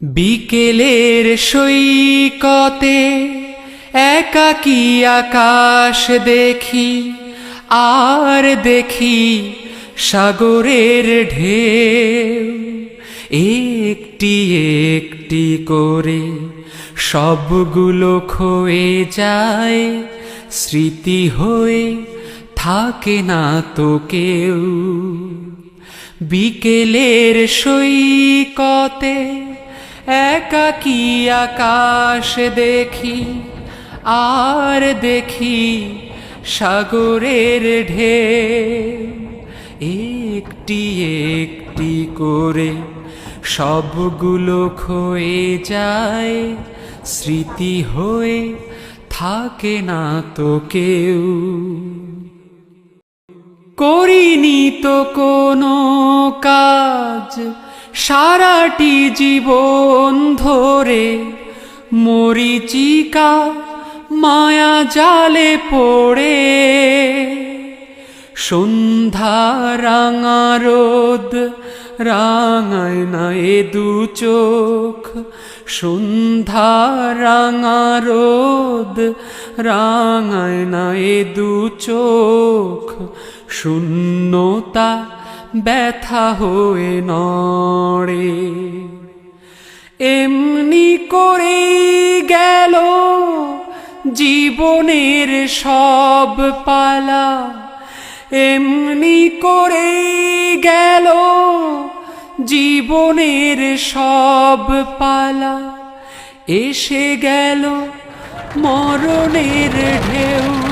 বিকেলের সৈকতে একাকী আকাশ দেখি, আর দেখি সাগরের ঢেউ। একটি একটি করে সবগুলো ক্ষয়ে যায়, স্মৃতি হয়ে থাকে না তো কেউ। বিকেলের সৈকতে একাকী আকাশ দেখি, আর দেখি সাগরের ঢে একটি একটি করে সবগুলো ক্ষয়ে যায়, স্মৃতি হয়ে থাকে না তো কেউ। করিনি তো কোনো কাজ সারাটি জীবন ধরে মরিচিকা মায়া জালে পড়ে। সন্ধ্যা রাঙা রোদ, রাঙায় না দু চোখ। সন্ধ্যা রাঙা রোদ, রাঙায় না দু চোখ। শূন্যতা ব্যথা হয়ে নড়ে। এমনি করে গেল জীবনের সব পালা। এমনি করে গেল জীবনের সব পালা। এসে গেল মরণের ঢেউ।